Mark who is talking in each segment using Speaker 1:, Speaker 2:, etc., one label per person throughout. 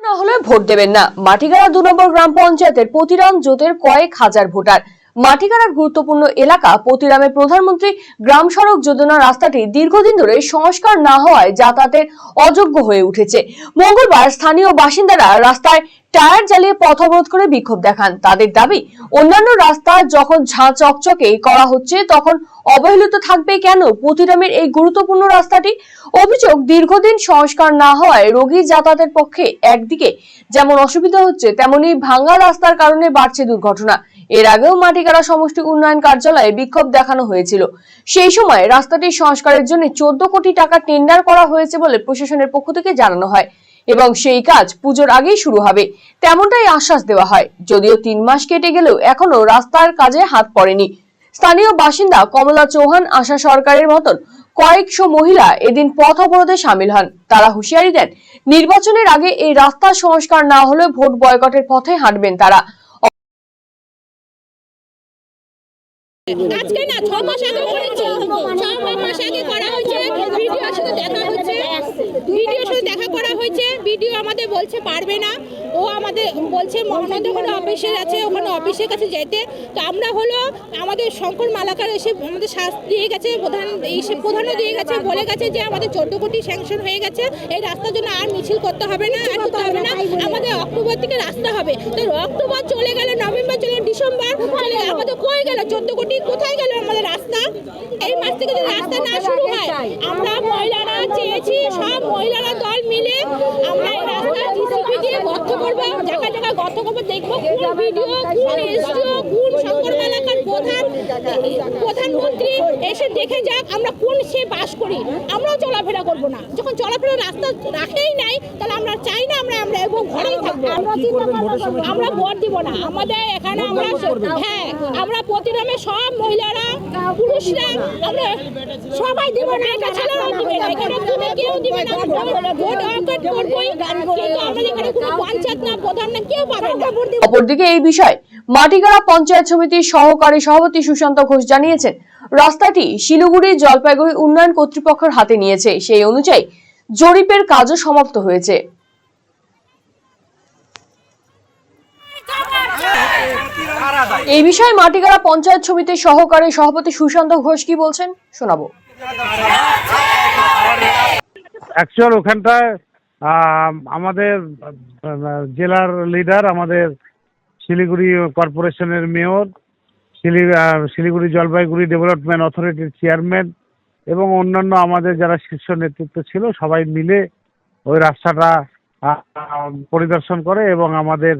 Speaker 1: না হলে ভোট দেবেন না। মাটিগাড়া দু নম্বর গ্রাম পঞ্চায়েতের প্রতিরাম জোটের কয়েক হাজার ভোটার। মাটিগাড়ার গুরুত্বপূর্ণ এলাকা প্রতিরামে প্রধানমন্ত্রী গ্রাম সড়ক যোজনা রাস্তাটি দীর্ঘদিন ধরে সংস্কার না হওয়ায় যাতায়াতের অযোগ্য হয়ে উঠেছে। মঙ্গলবার স্থানীয় বাসিন্দারা রাস্তায় টায়ার জ্বালিয়ে পথ অবরোধ করে বিক্ষোভ দেখান। তাদের দাবি অন্যান্য রাস্তা যখন ঝাঁ চকচকে করা হচ্ছে, তখন অবহেলিত থাকবে কেন? প্রতিরামের এই গুরুত্বপূর্ণ রাস্তাটি? অভিযোগ, দীর্ঘদিন সংস্কার না হওয়ায় রোগী যাতায়াতের পক্ষে একদিকে যেমন অসুবিধা হচ্ছে, তেমনি ভাঙ্গা রাস্তার কারণে বাড়ছে দুর্ঘটনা। এর আগেও মাটিকাড়া সমষ্টি উন্নয়ন কার্যালয়ে বিক্ষোভ দেখানো হয়েছিল। সেই সময় রাস্তাটি সংস্কারের জন্য চোদ্দ কোটি টাকা টেন্ডার করা হয়েছে বলে প্রশাসনের পক্ষ থেকে জানানো হয়। এবং সেই কাজ পুজোর আগেই শুরু হবে। তেমনটাই আশ্বাস দেওয়া হয়। যদিও তিন মাস কেটে গেলেও এখনও রাস্তার কাজে হাত পড়েনি। স্থানীয় বাসিন্দা কমলা চৌহান আশা সরকারের মতন কয়েকশো মহিলা এদিন পথ অবরোধে সামিল হন। তারা হুঁশিয়ারি দেন, নির্বাচনের আগে এই রাস্তা সংস্কার না হলে ভোট বয়কটের পথে হাঁটবেন তারা।
Speaker 2: ছ মাস আগে করা হয়েছে। ভিডিওর সাথে দেখা হচ্ছে। করা ভিডিও আমাদের বলছে পারবে না। ও আমাদের বলছে ওখানে অফিসের আছে ওখানে অফিসের কাছে যেতে। তো আমরা হলো আমাদের শঙ্কর মালাকার এসে আমাদের শ্বাস দিয়ে গেছে, প্রধান এসে প্রধানও দিয়ে গেছে, বলে গেছে যে আমাদের চোদ্দ কোটি স্যাংশন হয়ে গেছে, এই রাস্তার জন্য আর মিছিল করতে হবে না, আর করতে হবে না। আমাদের অক্টোবর থেকে রাস্তা হবে। তো অক্টোবর চলে গেলে, নভেম্বর চলে ডিসেম্বর চলে আমাদের কই গেল, চোদ্দ কোটি কোথায় গেল আমাদের রাস্তা? এই মাস থেকে যদি রাস্তা না শুরু হয়, আমরা মহিলারা চেয়েছি, সব মহিলারা দল মিলে আমরা জিসিপি গর্ত জায়গায় গর্ত দেখব কোন ভিডিও কোন এসডিও কোন প্রধানমন্ত্রী এসে দেখে যাক আমরা কোন সে বাস করি। আমরাও চলাফেরা করব না। যখন চলাফেরা রাস্তা রাখেই নাই তাহলে আমরা চাই না আমরা আমরা এবং ঘরেই থাকব। আমরা ভোট দিব না। আমাদের এখানে আমরা হ্যাঁ আমরা প্রতিরামে সব মহিলারা পুরুষরা আমরা সবাই দিব না। এটা ছেলেরাও দিবে না। এখানে তুমি কেউ দিবে না। ভোট অর্কট করবোই। কিন্তু আমাদের এখানে কোনো পঞ্চায়েত না প্রধান না কেউ পাবে না।
Speaker 1: অপরদিকে এই বিষয়ে মাটিগাড়া পঞ্চায়েত সমিতির সহকারী সভাপতি সুশান্ত ঘোষ জানিয়েছেন, রাস্তাটি শিলিগুড়ি জলপাইগুড়ি উন্নয়ন কর্তৃপক্ষের হাতে নিয়েছে। সেই অনুযায়ী জরিপের কাজও সমাপ্ত হয়েছে। এই বিষয়ে মাটিগাড়া পঞ্চায়েত সমিতির সহকারী সভাপতি সুশান্ত ঘোষ কি বলছেন, শোনাবো।
Speaker 3: ওখানটায় আমাদের জেলার লিডার আমাদের শিলিগুড়ি কর্পোরেশনের মেয়র শিলি- আহ, শিলিগুড়ি জলপাইগুড়ি ডেভেলপমেন্ট অথরিটির চেয়ারম্যান এবং অন্যান্য আমাদের যারা শীর্ষ নেতৃত্ব ছিল সবাই মিলে ওই রাস্তাটা পরিদর্শন করে এবং আমাদের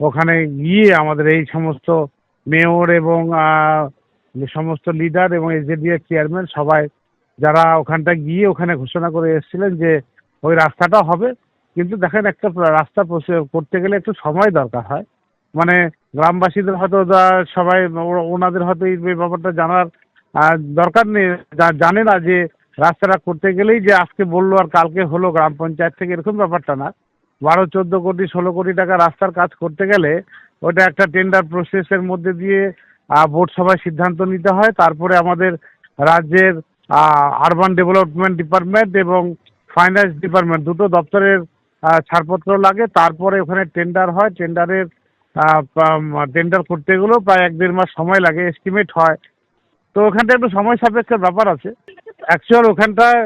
Speaker 3: ওখানে গিয়ে আমাদের এই সমস্ত মেয়র এবং সমস্ত লিডার এবং এজেডিএর চেয়ারম্যান সবাই যারা ওখানটা গিয়ে ওখানে ঘোষণা করে এসেছিলেন যে ওই রাস্তাটা হবে। কিন্তু দেখেন একটা রাস্তা করতে গেলে একটু সময় দরকার হয়। মানে গ্রামবাসীদের হয়তো সবাই ওনাদের হয়তো এই ব্যাপারটা জানার দরকার নেই। জানে না যে রাস্তাটা করতে গেলেই যে আজকে বলল আর কালকে হলো গ্রাম পঞ্চায়েত থেকে, এরকম ব্যাপারটা না। বারো, চোদ্দ কোটি, ষোলো কোটি টাকা রাস্তার কাজ করতে গেলে ওটা একটা টেন্ডার প্রসেসের মধ্যে দিয়ে বোর্ড সভায় সিদ্ধান্ত নিতে হয়। তারপরে আমাদের রাজ্যের আরবান ডেভেলপমেন্ট ডিপার্টমেন্ট এবং ফাইন্যান্স ডিপার্টমেন্ট দুটো দপ্তরের ছাড়পত্র লাগে। তারপরে ওখানে টেন্ডার হয়। টেন্ডারের টেন্ডার করতে গেলেও প্রায় এক দেড় মাস সময় লাগে এস্টিমেট হয়। তো ওখানটা একটু সময় সাপেক্ষের ব্যাপার আছে। অ্যাকচুয়াল ওখানটায়